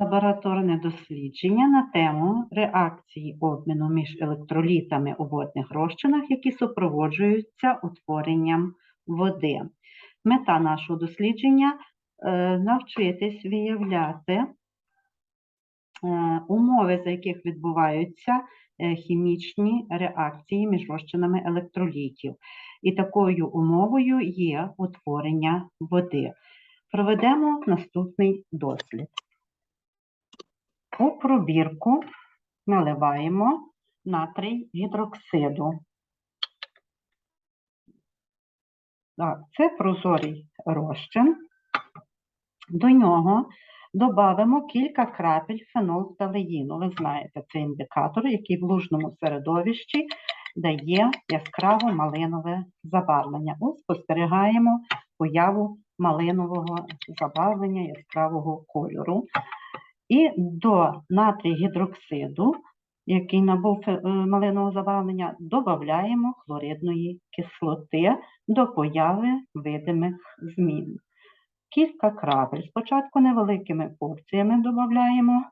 Лабораторне дослідження на тему реакції обміну між електролітами у водних розчинах, які супроводжуються утворенням води. Мета нашого дослідження е, навчитись виявляти е, умови, за яких відбуваються е, хімічні реакції між розчинами електролітів. І такою умовою є утворення води. Проведемо наступний дослід. У пробірку наливаємо натрій гідроксиду. Це прозорий розчин. До нього додамо кілька крапель фенолфталеїну. Ви знаєте, це індикатор, який в лужному середовищі дає яскраво малинове забарвлення. Ось спостерігаємо появу малинового забарвлення яскравого кольору. І до натрій гідроксиду, який набув е, малинового забарвлення, додаємо хлоридної кислоти до появи видимих змін. Кілька крапель. Спочатку невеликими порціями додаємо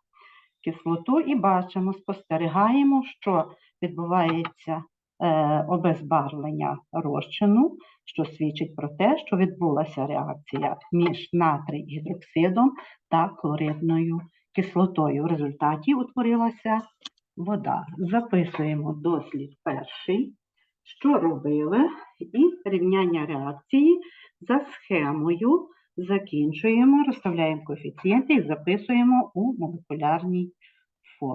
кислоту і бачимо, спостерігаємо, що відбувається е, обезбарвлення розчину, що свідчить про те, що відбулася реакція між натрій гідроксидом та хлоридною кислотою. В результаті утворилася вода. Записуємо дослід перший, що робили, і рівняння реакції за схемою закінчуємо, розставляємо коефіцієнти і записуємо у молекулярній